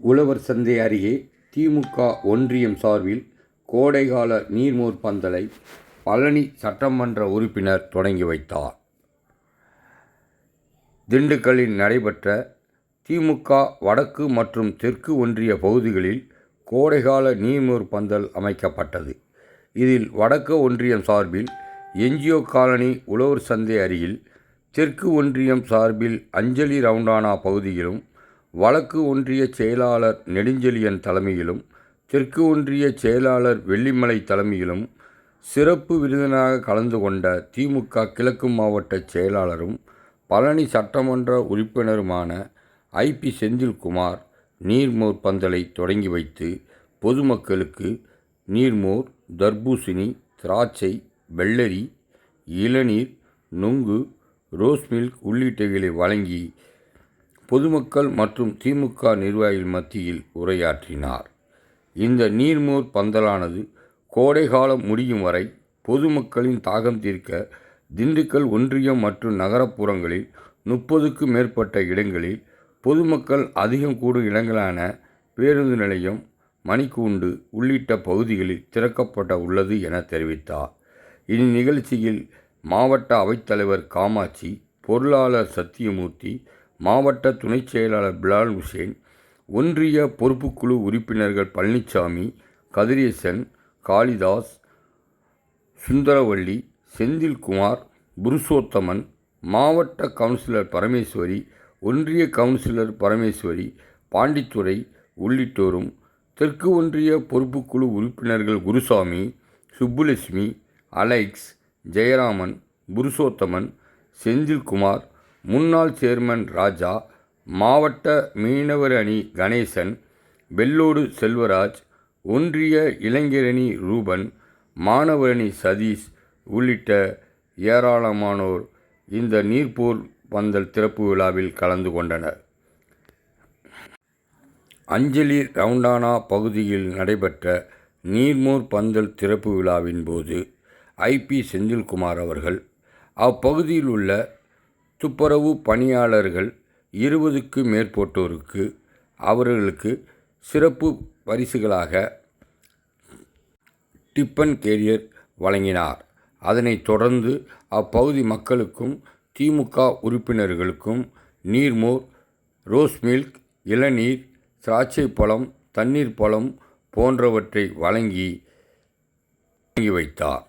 உழவர் சந்தை அருகே திமுக ஒன்றியம் சார்பில் கோடைகால நீர்மோர் பந்தலை பழனி சட்டமன்ற உறுப்பினர் தொடங்கி வைத்தார். திண்டுக்கல்லில் நடைபெற்ற திமுக வடக்கு மற்றும் தெற்கு ஒன்றிய பகுதிகளில் கோடைகால நீர்மோர் பந்தல் அமைக்கப்பட்டது. இதில் வடக்கு ஒன்றியம் சார்பில் என்ஜிஓ காலனி உழவர் சந்தை அருகில் தெற்கு ஒன்றியம் சார்பில் அஞ்சலி ரவுண்டானா பகுதியிலும் வடக்கு ஒன்றிய செயலாளர் நெடுஞ்செழியன் தலைமையிலும் தெற்கு ஒன்றிய செயலாளர் வெள்ளிமலை தலைமையிலும் சிறப்பு விருந்தினராக கலந்து கொண்ட திமுக கிழக்கு மாவட்ட செயலாளரும் பழனி சட்டமன்ற உறுப்பினருமான ஐபி செந்தில்குமார் நீர்மோர் பந்தலை தொடங்கி வைத்து பொதுமக்களுக்கு நீர்மோர் தர்பூசணி திராட்சை வெள்ளரி இளநீர் நுங்கு ரோஸ் மில்க் உள்ளிட்டவைகளை வழங்கி பொதுமக்கள் மற்றும் திமுக நிர்வாகிகள் மத்தியில் உரையாற்றினார். இந்த நீர்மோர் பந்தலானது கோடைகாலம் முடியும் வரை பொதுமக்களின் தாகம் தீர்க்க திண்டுக்கல் ஒன்றியம் மற்றும் நகரப்புறங்களில் முப்பதுக்கும் மேற்பட்ட இடங்களில் பொதுமக்கள் அதிகம் கூடும் இடங்களான பேருந்து நிலையம் மணிக்கூண்டு உள்ளிட்ட பகுதிகளில் திறக்கப்பட உள்ளது என தெரிவித்தார். இந்நிகழ்ச்சியில் மாவட்ட அவைத்தலைவர் காமாட்சி பொருளாளர் சத்தியமூர்த்தி மாவட்ட துணைச் செயலாளர் பிலால் ஹுசேன் ஒன்றிய பொறுப்புக்குழு உறுப்பினர்கள் பழனிசாமி கதிரேசன் காளிதாஸ் சுந்தரவள்ளி செந்தில்குமார் புருஷோத்தமன் மாவட்ட கவுன்சிலர் பரமேஸ்வரி ஒன்றிய கவுன்சிலர் பரமேஸ்வரி பாண்டித்துரை உள்ளிட்டோரும் தெற்கு ஒன்றிய பொறுப்புக்குழு உறுப்பினர்கள் குருசாமி சுப்புலட்சுமி அலெக்ஸ் ஜெயராமன் புருஷோத்தமன் செந்தில்குமார் முன்னாள் சேர்மன் ராஜா மாவட்ட மீனவர் அணி கணேசன் வெள்ளோடு செல்வராஜ் ஒன்றிய இளைஞரணி ரூபன் மாணவரணி சதீஷ் உள்ளிட்ட ஏராளமானோர் இந்த நீர்ப்போர் பந்தல் திறப்பு விழாவில் கலந்து கொண்டனர். அஞ்சலி ரவுண்டானா பகுதியில் நடைபெற்ற நீர்மோர் பந்தல் திறப்பு விழாவின் போது ஐபி செந்தில்குமார் அவர்கள் அப்பகுதியில் உள்ள துப்புரவு பணியாளர்கள் இருபதுக்கு மேற்பட்டோருக்கு அவர்களுக்கு சிறப்பு பரிசுகளாக டிப்பன் கேரியர் வழங்கினார். அதனைத் தொடர்ந்து அப்பகுதி மக்களுக்கும் திமுக உறுப்பினர்களுக்கும் நீர்மோர் ரோஸ் மில்க் இளநீர் திராட்சை பழம் தண்ணீர் பழம் போன்றவற்றை வழங்கி வழங்கி வைத்தார்.